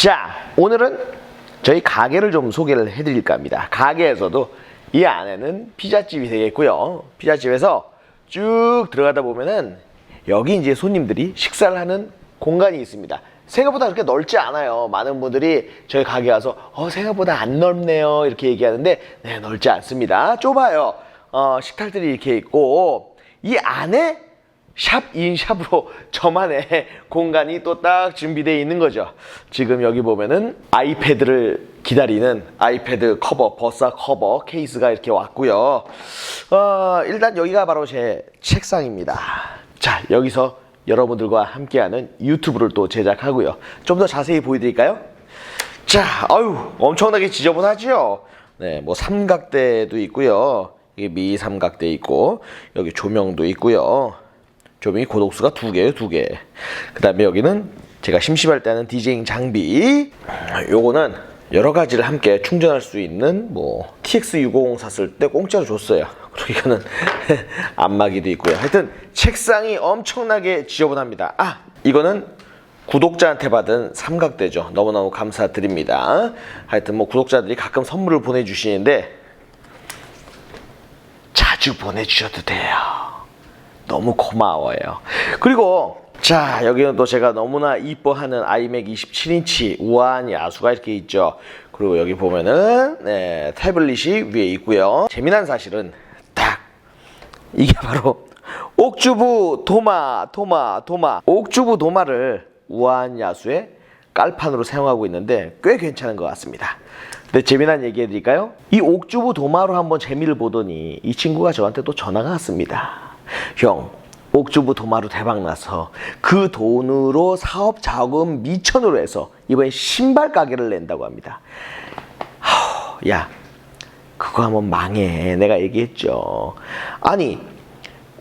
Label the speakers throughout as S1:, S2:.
S1: 자, 오늘은 저희 가게를 좀 소개를 해드릴까 합니다. 가게에서도 이 안에는 피자집이 되겠고요. 피자집에서 쭉 들어가다 보면은 여기 이제 손님들이 식사를 하는 공간이 있습니다. 생각보다 그렇게 넓지 않아요. 많은 분들이 저희 가게 와서 어, 생각보다 안 넓네요. 이렇게 얘기하는데 네, 넓지 않습니다. 좁아요. 어, 식탁들이 이렇게 있고 이 안에 샵인 샵으로 저만의 공간이 또 딱 준비되어 있는 거죠. 지금 여기 보면은 아이패드를 기다리는 아이패드 커버, 버사 커버 케이스가 이렇게 왔고요. 어, 일단 여기가 바로 제 책상입니다. 자, 여기서 여러분들과 함께하는 유튜브를 또 제작하고요. 좀 더 자세히 보여드릴까요? 자, 아유, 엄청나게 지저분하죠? 네, 뭐 삼각대도 있고요. 이게 미삼각대 있고, 여기 조명도 있고요. 조명이 고독수가 두 개예요, 두 개. 그 다음에 여기는 제가 심심할 때 하는 디제잉 장비. 요거는 여러 가지를 함께 충전할 수 있는 뭐 TX650 샀을 때 공짜로 줬어요. 그리고 이거는 안마기도 있고요. 하여튼 책상이 엄청나게 지저분합니다. 아, 이거는 구독자한테 받은 삼각대죠. 너무너무 감사드립니다. 하여튼 뭐 구독자들이 가끔 선물을 보내주시는데 자주 보내주셔도 돼요. 너무 고마워요. 그리고 자 여기는 또 제가 너무나 이뻐하는 아이맥 27인치 우아한 야수가 이렇게 있죠. 그리고 여기 보면은 네, 태블릿이 위에 있고요. 재미난 사실은 딱 이게 바로 옥주부 도마 도마 도마 옥주부 도마를 우아한 야수의 깔판으로 사용하고 있는데 꽤 괜찮은 것 같습니다. 근데 재미난 얘기 해드릴까요? 이 옥주부 도마로 한번 재미를 보더니 이 친구가 저한테 또 전화가 왔습니다. 형, 옥주부 도마로 대박나서 그 돈으로 사업 자금 미천으로 해서 이번에 신발 가게를 낸다고 합니다. 야, 그거 하면 망해. 내가 얘기했죠. 아니,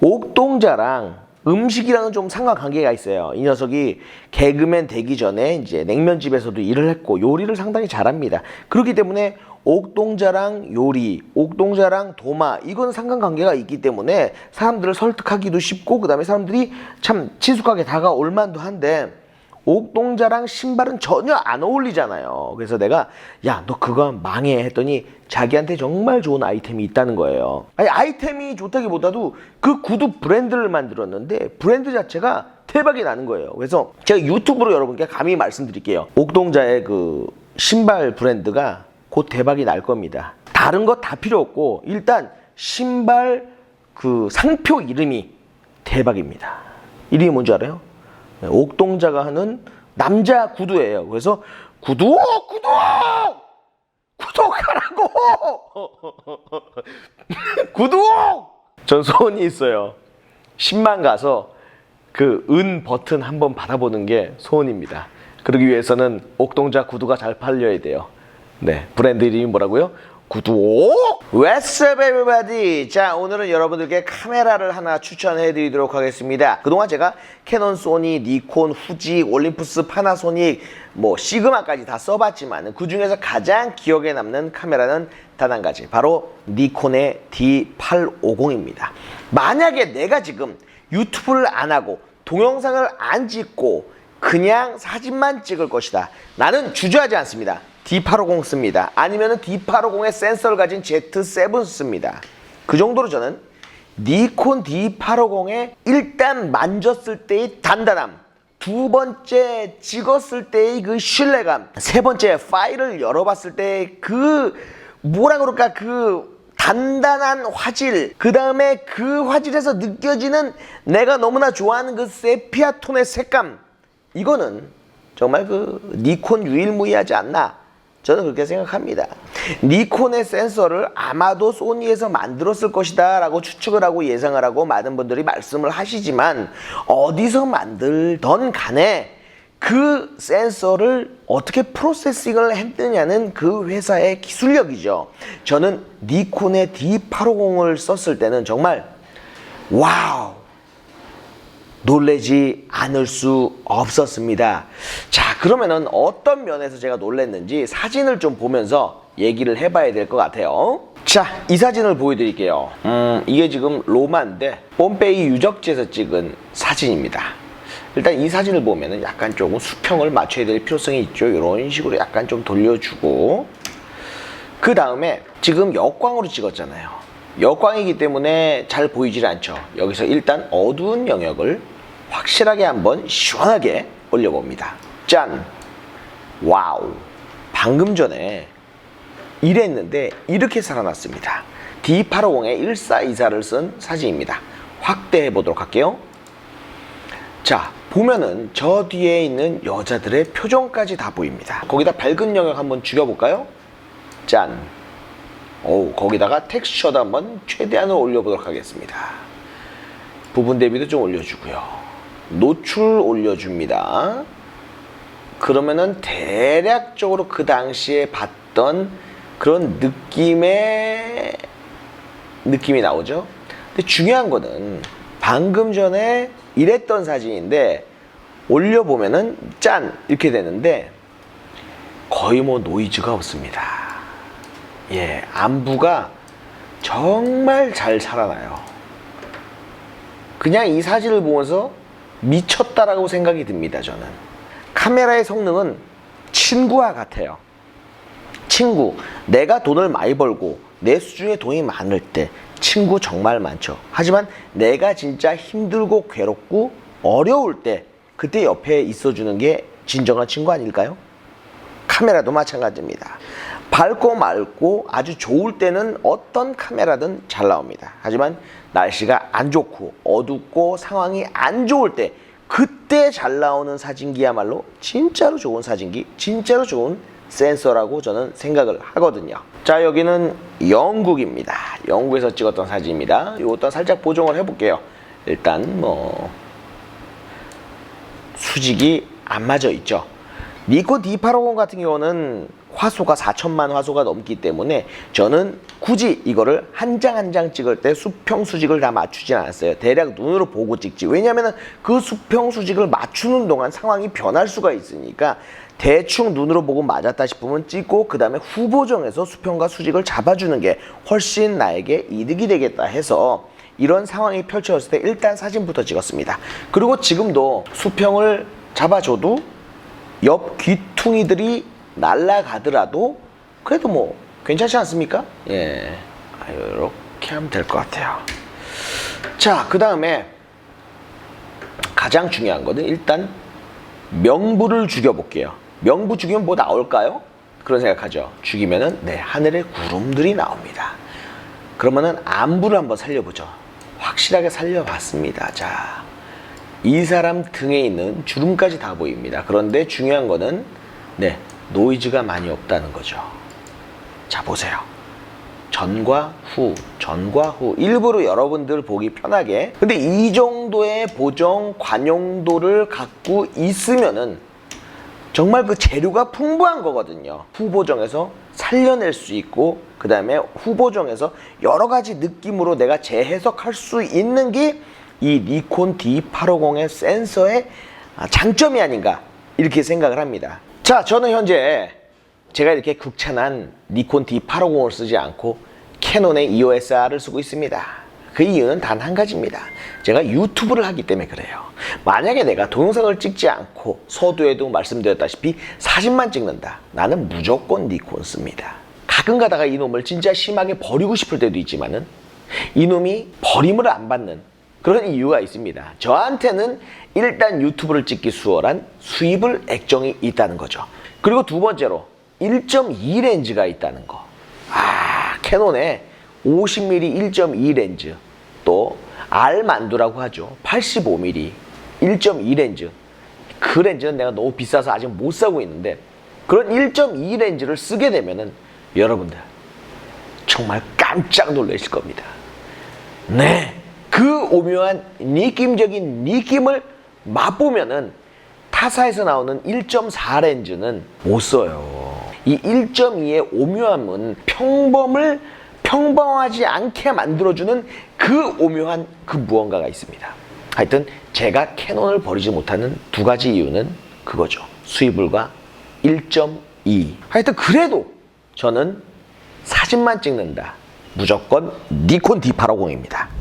S1: 옥동자랑 음식이랑은 좀 상관관계가 있어요. 이 녀석이 개그맨 되기 전에 이제 냉면집에서도 일을 했고 요리를 상당히 잘합니다. 그렇기 때문에 옥동자랑 요리, 옥동자랑 도마 이건 상관관계가 있기 때문에 사람들을 설득하기도 쉽고 그 다음에 사람들이 참 친숙하게 다가올 만도 한데 옥동자랑 신발은 전혀 안 어울리잖아요. 그래서 내가 야 너 그거 망해 했더니 자기한테 정말 좋은 아이템이 있다는 거예요. 아니 아이템이 좋다기보다도 그 구두 브랜드를 만들었는데 브랜드 자체가 대박이 나는 거예요. 그래서 제가 유튜브로 여러분께 감히 말씀드릴게요. 옥동자의 그 신발 브랜드가 곧 대박이 날 겁니다. 다른 거다 필요 없고 일단 신발 그 상표 이름이 대박입니다. 이름이 뭔지 알아요? 네, 옥동자가 하는 남자 구두예요. 그래서 구두 구두 구독하라고 구독 전 소원이 있어요. 10만 가서 그 은 버튼 한번 받아보는 게 소원입니다. 그러기 위해서는 옥동자 구두가 잘 팔려야 돼요. 네, 브랜드 이름이 뭐라고요? 구독! What's up everybody? 자, 오늘은 여러분들께 카메라를 하나 추천해 드리도록 하겠습니다. 그동안 제가 캐논, 소니, 니콘, 후지, 올림푸스, 파나소닉, 뭐 시그마까지 다 써봤지만 그 중에서 가장 기억에 남는 카메라는 단 한 가지. 바로 니콘의 D850입니다. 만약에 내가 지금 유튜브를 안 하고 동영상을 안 찍고 그냥 사진만 찍을 것이다. 나는 주저하지 않습니다. D850 씁니다. 아니면 D850의 센서를 가진 Z7 씁니다. 그 정도로 저는 니콘 D850의 일단 만졌을 때의 단단함, 두 번째 찍었을 때의 그 신뢰감, 세 번째 파일을 열어봤을 때의 그 뭐라 그럴까 그 단단한 화질, 그 다음에 그 화질에서 느껴지는 내가 너무나 좋아하는 그 세피아 톤의 색감, 이거는 정말 그 니콘 유일무이하지 않나 저는 그렇게 생각합니다. 니콘의 센서를 아마도 소니에서 만들었을 것이다 라고 추측을 하고 예상을 하고 많은 분들이 말씀을 하시지만 어디서 만들던 간에 그 센서를 어떻게 프로세싱을 했느냐는 그 회사의 기술력이죠. 저는 니콘의 D850을 썼을 때는 정말 와우 놀래지 않을 수 없었습니다. 자, 그러면은 어떤 면에서 제가 놀랬는지 사진을 좀 보면서 얘기를 해봐야 될 것 같아요. 자, 이 사진을 보여드릴게요. 음, 이게 지금 로마인데 뽐페이 유적지에서 찍은 사진입니다. 일단 이 사진을 보면은 약간 조금 수평을 맞춰야 될 필요성이 있죠. 이런 식으로 약간 좀 돌려주고 그 다음에 지금 역광으로 찍었잖아요. 역광이기 때문에 잘 보이질 않죠. 여기서 일단 어두운 영역을 확실하게 한번 시원하게 올려봅니다. 짠! 와우! 방금 전에 이랬는데 이렇게 살아났습니다. D850에 1424를 쓴 사진입니다. 확대해 보도록 할게요. 자, 보면은 저 뒤에 있는 여자들의 표정까지 다 보입니다. 거기다 밝은 영역 한번 죽여볼까요? 짠. 오, 거기다가 텍스처도 한번 최대한으로 올려보도록 하겠습니다. 부분 대비도 좀 올려주고요. 노출 올려줍니다. 그러면은 대략적으로 그 당시에 봤던 그런 느낌의 느낌이 나오죠. 근데 중요한 거는 방금 전에 이랬던 사진인데 올려보면은 짠 이렇게 되는데 거의 뭐 노이즈가 없습니다. 예, 안부가 정말 잘 살아나요. 그냥 이 사진을 보면서 미쳤다라고 생각이 듭니다, 저는. 카메라의 성능은 친구와 같아요. 친구, 내가 돈을 많이 벌고 내 수중에 돈이 많을 때 친구 정말 많죠. 하지만 내가 진짜 힘들고 괴롭고 어려울 때 그때 옆에 있어주는 게 진정한 친구 아닐까요? 카메라도 마찬가지입니다. 밝고 맑고 아주 좋을 때는 어떤 카메라든 잘 나옵니다. 하지만 날씨가 안 좋고 어둡고 상황이 안 좋을 때 그때 잘 나오는 사진기야말로 진짜로 좋은 사진기, 진짜로 좋은 센서라고 저는 생각을 하거든요. 자, 여기는 영국입니다. 영국에서 찍었던 사진입니다. 이것도 살짝 보정을 해볼게요. 일단 뭐 수직이 안 맞아 있죠. 니콘 D850 같은 경우는 화소가 4천만 화소가 넘기 때문에 저는 굳이 이거를 한장 한 장 찍을 때 수평 수직을 다 맞추진 않았어요. 대략 눈으로 보고 찍지. 왜냐하면 그 수평 수직을 맞추는 동안 상황이 변할 수가 있으니까 대충 눈으로 보고 맞았다 싶으면 찍고 그 다음에 후보정에서 수평과 수직을 잡아주는 게 훨씬 나에게 이득이 되겠다 해서 이런 상황이 펼쳐졌을 때 일단 사진부터 찍었습니다. 그리고 지금도 수평을 잡아줘도 옆 귀퉁이들이 날아가더라도 그래도 뭐 괜찮지 않습니까? 예. 아, 이렇게 하면 될 것 같아요. 자, 그 다음에 가장 중요한 거는 일단 명부를 죽여볼게요. 명부 죽이면 뭐 나올까요? 그런 생각하죠. 죽이면은 네 하늘에 구름들이 나옵니다. 그러면은 안부를 한번 살려보죠. 확실하게 살려봤습니다. 자, 이 사람 등에 있는 주름까지 다 보입니다. 그런데 중요한 거는 네 노이즈가 많이 없다는 거죠. 자 보세요. 전과 후, 전과 후 일부러 여러분들 보기 편하게. 근데 이 정도의 보정 관용도를 갖고 있으면은 정말 그 재료가 풍부한 거거든요. 후보정에서 살려낼 수 있고 그 다음에 후보정에서 여러 가지 느낌으로 내가 재해석할 수 있는 게 이 니콘 D850의 센서의 아, 장점이 아닌가 이렇게 생각을 합니다. 자, 저는 현재 제가 이렇게 극찬한 니콘 D850을 쓰지 않고 캐논의 EOSR을 쓰고 있습니다. 그 이유는 단 한 가지입니다. 제가 유튜브를 하기 때문에 그래요. 만약에 내가 동영상을 찍지 않고 서두에도 말씀드렸다시피 사진만 찍는다. 나는 무조건 니콘 씁니다. 가끔 가다가 이놈을 진짜 심하게 버리고 싶을 때도 있지만은 이놈이 버림을 안 받는 그런 이유가 있습니다. 저한테는 일단 유튜브를 찍기 수월한 수입을 액정이 있다는 거죠. 그리고 두 번째로 1.2 렌즈가 있다는 거. 아, 캐논에 50mm 1.2 렌즈 또 R만두라고 하죠. 85mm 1.2 렌즈. 그 렌즈는 내가 너무 비싸서 아직 못 사고 있는데 그런 1.2 렌즈를 쓰게 되면은 여러분들 정말 깜짝 놀라실 겁니다. 네. 그 오묘한 느낌적인 느낌을 맛보면은 타사에서 나오는 1.4 렌즈는 못 써요. 이 1.2의 오묘함은 평범을 평범하지 않게 만들어주는 그 오묘한 그 무언가가 있습니다. 하여튼 제가 캐논을 버리지 못하는 두 가지 이유는 그거죠. 수입을과 1.2. 하여튼 그래도 저는 사진만 찍는다. 무조건 니콘 D850입니다.